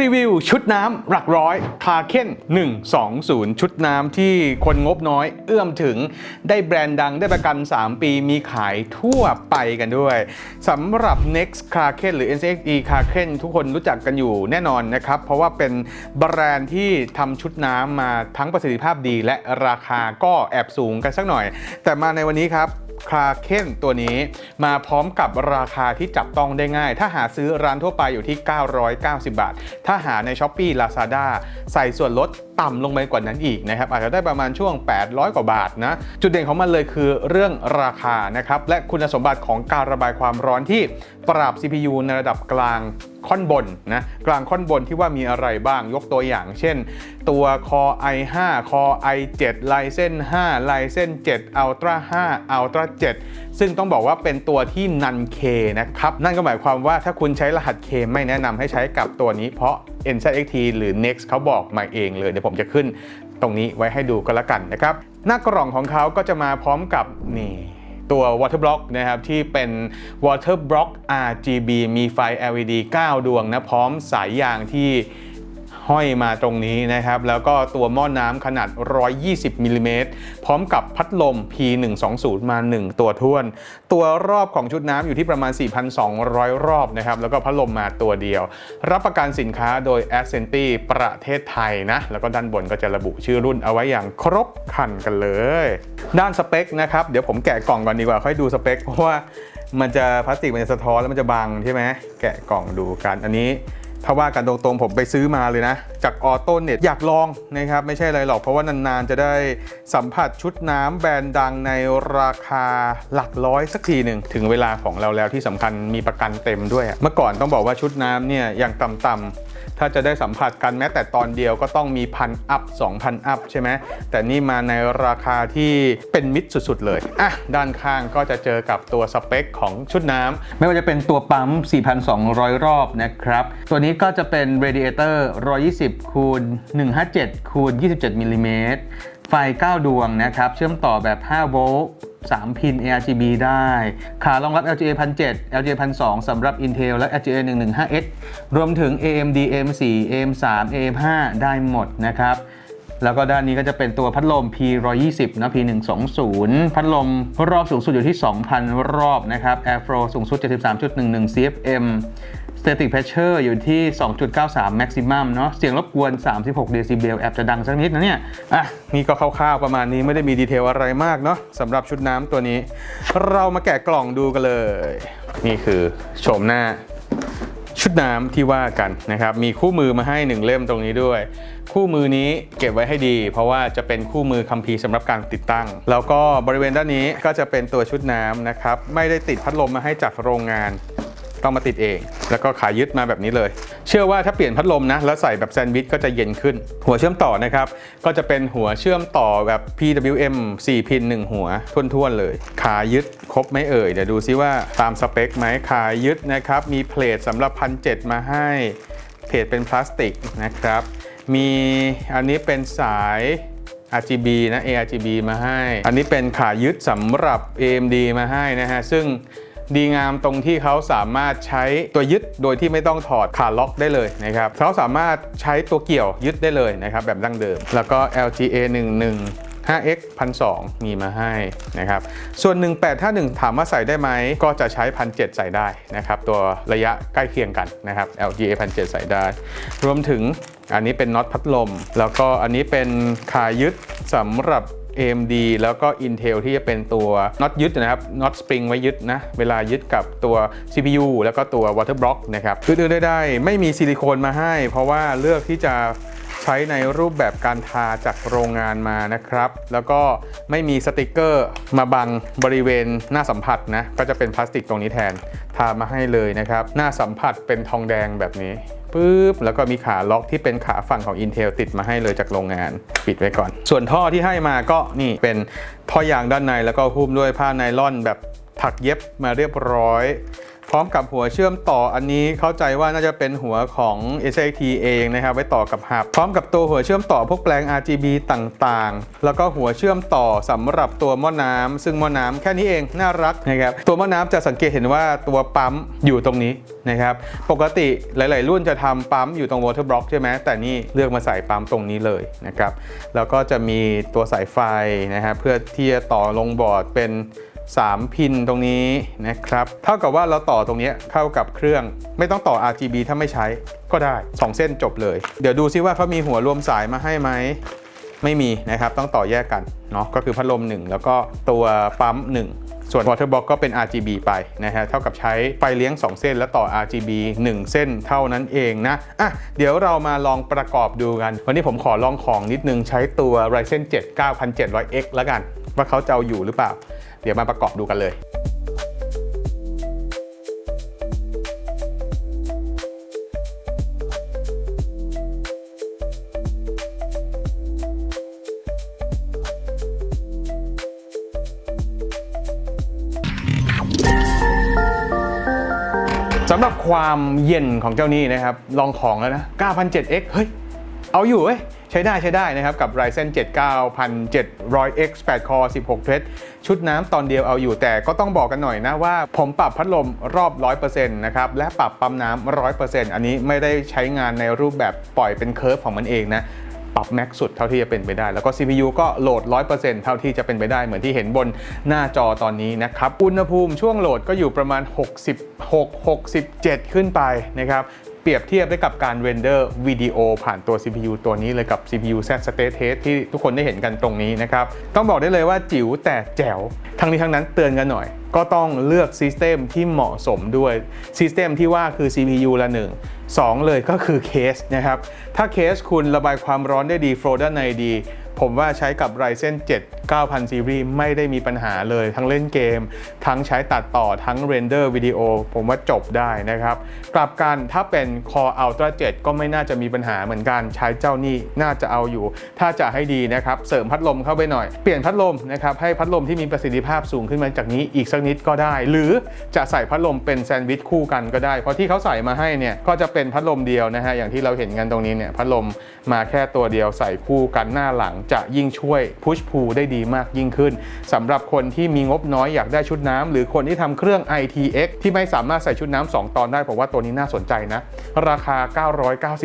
รีวิวชุดน้ำหลักร้อยคาเค้น120 ชุดน้ำที่คนงบน้อยเอื้อมถึงได้แบรนด์ดังได้ประกัน 3 ปีมีขายทั่วไปกันด้วยสำหรับ Next Kraken หรือ NCXE Kraken ทุกคนรู้จักกันอยู่แน่นอนนะครับ เพราะว่าเป็นแบรนด์ที่ทำชุดน้ำมาทั้งประสิทธิภาพดีและราคาก็แอบสูงกันสักหน่อย แต่มาในวันนี้ครับ คลาเคนตัวนี้มาพร้อมกับราคาที่จับต้องได้ง่าย ถ้าหาซื้อร้านทั่วไปอยู่ที่ 990 บาท ถ้าหาใน s h อ p e e Lazada ใส่ส่วนลดต่ำลงไปกว่านั้นอีกนะครับอาจจะได้ประมาณช่วง 800 กว่าบาทนะจุดเด่นของมันเลยคือเรื่องราคานะครับและคุณสมบัติของการระบายความร้อนที่ปรับ CPU ในระดับกลางค่อนบนนะกลางค่อนบนที่ว่ามีอะไรบ้างยกตัวอย่างเช่น ตัว Core i5 Core i7 Ryzen 5 Ryzen 7 Ultra 5 Ultra 7 ซึ่งต้องบอกว่าเป็นตัวที่นัน K นะครับ นั่นก็หมายความว่าถ้าคุณใช้รหัส K ไม่แนะนำให้ใช้กับตัวนี้เพราะ NZXT หรือ Next เขาบอกมาเองเลย เดี๋ยวผมจะขึ้นตรงนี้ไว้ให้ดูก็แล้วกันนะครับ หน้ากล่องของเขาก็จะมาพร้อมกับนี่ตัว Water Block นะครับที่เป็น Water Block RGB มีไฟ LED 9 ดวงนะพร้อมสายยางที่ ห้อยมาตรงนี้นะครับ แล้วก็ตัวหม้อน้ำขนาด 120มิลลิเมตรพร้อมกับพัดลม P120 มา 1 ตัวท้วน ตัวรอบของชุดน้ำอยู่ที่ประมาณ 4,200 รอบนะครับ แล้วก็พัดลมมาตัวเดียว รับประกันสินค้าโดย a c c e n t y ประเทศไทยนะ แล้วก็ด้านบนก็จะระบุชื่อรุ่นเอาไว้อย่างครบครันกันเลย ด้านสเปคนะครับเดี๋ยวผมแกะกล่องก่อนดีกว่าค่อยดูสเปคเพราะว่ามันจะพลาสติกมันจะสะท้อนแล้วมันจะบังใช่ไหมแกะกล่องดูกันอันนี้ ถ้าว่ากันตรงๆผมไปซื้อมาเลยนะ จากออโต้เน็ตอยากลองนะครับ ไม่ใช่อะไรหรอกเพราะว่านานๆ จะได้สัมผัสชุดน้ำแบรนด์ดังในราคาหลักร้อยสักทีหนึ่ง ถึงเวลาของเราแล้วที่สำคัญมีประกันเต็มด้วย เมื่อก่อนต้องบอกว่าชุดน้ำเนี่ยอย่างต่ำๆถ้าจะได้สัมผัสกันแม้แต่ตอนเดียวก็ต้องมีพันอัพ2,000 อัพใช่ไหมแต่นี่มาในราคาที่เป็นมิตรสุดๆเลยอะด้านข้างก็จะเจอกับตัวสเปคของชุดน้ำไม่ว่าจะเป็นตัวปั๊ม 4,200 รอบนะครับ ตัวนี้ก็จะเป็น radiator 120คูณ157คูณ27มิลลิเมตร ไฟ 9 ดวงนะครับ เชื่อมต่อแบบ 5 โวลต์ 3 พิน ARGB ได้ ขารองรับ LGA 1,700 LGA 1,200สำหรับ Intel และ LGA 115X รวมถึง AMD AM4 AM3 AM5 ได้หมดนะครับแล้วก็ด้านนี้ก็จะเป็นตัวพัดลม P120 นะ P120 พัดลมรอบสูงสุดอยู่ที่ 2,000 รอบนะครับ Airflow สูงสุด 73.11 CFM Static Pressure อยู่ที่ 2.93 Maximum เนาะเสียงรบกวน 36 เดซิเบลแอบจะดังสักนิดนะเนี่ย อะ นี่ก็คร่าวๆประมาณนี้ไม่ได้มีดีเทลอะไรมากเนาะสำหรับชุดน้ำตัวนี้ เรามาแกะกล่องดูกันเลย นี่คือโฉมหน้าชุดน้ำที่ว่ากันนะครับ มีคู่มือมาให้หนึ่งเล่มตรงนี้ด้วย คู่มือนี้เก็บไว้ให้ดี เพราะว่าจะเป็นคู่มือคัมภีร์สำหรับการติดตั้ง แล้วก็บริเวณด้านนี้ก็จะเป็นตัวชุดน้ำนะครับ ไม่ได้ติดพัดลมมาให้จากโรงงาน ต้องมาติดเอง แล้วก็ขายึดมาแบบนี้เลย เชื่อว่าถ้าเปลี่ยนพัดลมนะ แล้วใส่แบบแซนด์วิชก็จะเย็นขึ้น หัวเชื่อมต่อนะครับ ก็จะเป็นหัวเชื่อมต่อแบบ PWM 4 พิน 1 หัวท่วนๆเลย ขายึดครบไหมเอ่ย เดี๋ยวดูซิว่าตามสเปคไหมขายึดนะครับ มีเพลทสำหรับพันเมาให้เพลทเป็นพลาสติกนะครับ มีอันนี้เป็นสาย RGB นะ ARGB มาให้ อันนี้เป็นขายึดสำหรับ AMD มาให้นะฮะ ซึ่ง ดีงามตรงที่เขาสามารถใช้ตัวยึดโดยที่ไม่ต้องถอดขาล็อกได้เลยนะครับเขาสามารถใช้ตัวเกี่ยวยึดได้เลยนะครับแบบดั้งเดิม แล้วก็ LGA 11 5x 1,200มีมาให้นะครับ ส่วน 1851 ถามว่าใส่ได้ไหม ก็จะใช้1,700ใส่ได้นะครับ ตัวระยะใกล้เคียงกันนะครับ LGA 1,700ใส่ได้ รวมถึงอันนี้เป็นน็อตพัดลม แล้วก็อันนี้เป็นขายึดสำหรับ AMD แล้วก็ Intel ที่จะเป็นตัวน็อตยึดนะครับน็อตสปริงไว้ยึดนะ เวลายึดกับตัว CPU แล้วก็ตัว Water Block นะครับอื่นๆได้ไม่มีซิลิโคนมาให้ เพราะว่าเลือกที่จะใช้ในรูปแบบการทาจากโรงงานมานะครับ แล้วก็ไม่มีสติกเกอร์มาบังบริเวณหน้าสัมผัสนะ ก็จะเป็นพลาสติกตรงนี้แทน ทามาให้เลยนะครับ หน้าสัมผัสเป็นทองแดงแบบนี้ ปึ๊บแล้วก็มีขาล็อกที่เป็นขาฝั่งของ Intel ติดมาให้เลยจากโรงงานปิดไว้ก่อน ส่วนท่อที่ให้มาก็นี่เป็นท่อยางด้านในแล้วก็หุ้มด้วยผ้าไนล่อนแบบถักเย็บมาเรียบร้อย ร้อมกับหัวเชื่อมต่ออันนี้เข้าใจว่าน่าจะเป็นหัวของ SAT เองนะครับไว้ต่อกับหับพร้อมกับตัวหัวเชื่อมต่อพวกแปลง RGB ต่างๆ แล้วก็หัวเชื่อมต่อสำหรับตัวหม้อน้ำซึ่งหม้อน้ำแค่นี้เองน่ารักนะครับตัวหม้อน้ำจะสังเกตเห็นว่าตัวปั๊มอยู่ตรงนี้นะครับปกติหลาย ๆ รุ่นจะทำปั๊มอยู่ตรง water block ใช่ไหมแต่นี่เลือกมาใส่ปั๊มตรงนี้เลยนะครับแล้วก็จะมีตัวสายไฟนะฮะเพื่อที่จะต่อลงบอร์ดเป็น 3 พินตรงนี้นะครับเท่ากับว่าเราต่อตรงนี้เข้ากับเครื่อง ไม่ต้องต่อ RGB ถ้าไม่ใช้ก็ได้ 2 เส้นจบเลย เดี๋ยวดูซิว่าเขามีหัวรวมสายมาให้ไหมไม่มีนะครับต้องต่อแยกกันเนาะก็คือพัดลม 1 แล้วก็ตัวปั๊ม 1 ส่วน water box ก็เป็น RGB ไปนะฮะเท่ากับใช้ไฟเลี้ยง 2 เส้นแล้วต่อ RGB 1 เส้นเท่านั้นเองนะอะเดี๋ยวเรามาลองประกอบดูกัน วันนี้ผมขอลองของนิดนึงใช้ตัว Ryzen 7 9700X แล้วกัน ว่าเขาจะเอาอยู่หรือเปล่า เดี๋ยวมาประกอบดูกันเลยสำหรับความเย็นของเจ้านี้นะครับ ลองของแล้วนะ 9007X เฮ้ย เอาอยู่เว้ย ช้ได้ใช้ได้นะครับ กับ Ryzen 7 9700X 8 core 16 thread ชุดน้ำตอนเดียวเอาอยู่แต่ก็ต้องบอกกันหน่อยนะว่าผมปรับพัดลมรอบ 100%นะครับ และปรับปั๊มน้ำ 100%อันนี้ไม่ได้ใช้งานในรูปแบบปล่อยเป็นเคอร์ฟของมันเองนะปรับแม็กสุดเท่าที่จะเป็นไปได้ แล้วก็ CPU ก็โหลด 100%เท่าที่จะเป็นไปได้เหมือนที่เห็นบนหน้าจอตอนนี้นะครับ อุณหภูมิช่วงโหลดก็อยู่ประมาณ 66 67 ขึ้นไปนะครับ เปรียบเทียบได้กับการเรนเดอร์วิดีโอผ่านตัว CPU ตัวนี้เลยกับ CPU Z State Test ที่ทุกคนได้เห็นกันตรงนี้นะครับ ต้องบอกได้เลยว่าจิ๋วแต่แจ๋ว ทั้งนี้ทั้งนั้นเตือนกันหน่อย ก็ต้องเลือกซิสเต็มที่เหมาะสมด้วยซิสเต็มที่ว่าคือ CPU ละหนึ่งสองเลยก็คือเคสนะครับ ถ้าเคสคุณระบายความร้อนได้ดีโฟลด้านในดี ผมว่าใช้กับ Ryzen 7 9000 Series ไม่ได้มีปัญหาเลย ทั้งเล่นเกม ทั้งใช้ตัดต่อทั้งเรนเดอร์วิดีโอผมว่าจบได้นะครับกลับกันถ้าเป็น Core Ultra 7 ก็ไม่น่าจะมีปัญหาเหมือนกันใช้เจ้านี่น่าจะเอาอยู่ ถ้าจะให้ดีนะครับ เสริมพัดลมเข้าไปหน่อย เปลี่ยนพัดลมนะครับให้พัดลมที่มีประสิทธิภาพสูงขึ้นมาจากนี้อีกสักนิดก็ได้ หรือจะใส่พัดลมเป็นแซนด์วิชคู่กันก็ได้ เพราะที่เขาใส่มาให้เนี่ยก็จะเป็นพัดลมเดียวนะฮะอย่างที่เราเห็นกันตรงนี้เนี่ยพัดลมมาแค่ตัวเดียวใส่คู่กันหน้าหลังจะยิ่งช่วยพุชพูได้ดีมากยิ่งขึ้นสำหรับคนที่มีงบน้อยอยากได้ชุดน้ำหรือคนที่ทำเครื่อง ITX ที่ไม่สามารถใส่ชุดน้ำสองตอนได้ผมว่าตัวนี้น่าสนใจนะ ราคา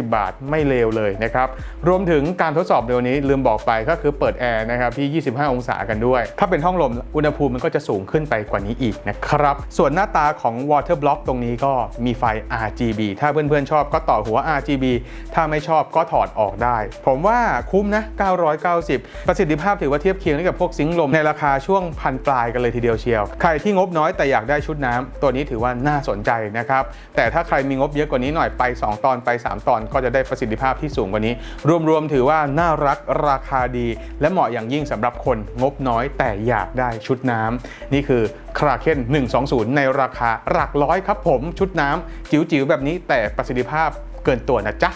990 บาทไม่เลวเลยนะครับ รวมถึงการทดสอบเดียวนี้ลืมบอกไปก็คือเปิดแอร์นะครับที่ 25 องศากันด้วย ถ้าเป็นห้องลมอุณหภูมิมันก็จะสูงขึ้นไปกว่านี้อีกนะครับ ส่วนหน้าตาของ Water Block ตรงนี้ก็มีไฟ RGB ถ้าเพื่อนๆชอบก็ต่อหัว RGB ถ้าไม่ชอบก็ถอดออกได้ ผมว่าคุ้มนะ 990ประสิทธิภาพถือว่าเทียบเคียงได้กับพวกซิงค์ลมในราคาช่วงพันปลายกันเลยทีเดียวเชียว ใครที่งบน้อยแต่อยากได้ชุดน้ำตัวนี้ถือว่าน่าสนใจนะครับ แต่ถ้าใครมีงบเยอะกว่านี้หน่อยไป 2 ตอนไป 3 ตอนก็จะได้ประสิทธิภาพที่สูงกว่านี้ รวมๆถือว่าน่ารักราคาดี และเหมาะอย่างยิ่งสำหรับคนงบน้อยแต่อยากได้ชุดน้ำนี่คือคราเคน120 ในราคาหลักร้อยครับผมชุดน้ำจิ๋วๆแบบนี้แต่ประสิทธิภาพเกินตัวนะจ๊ะ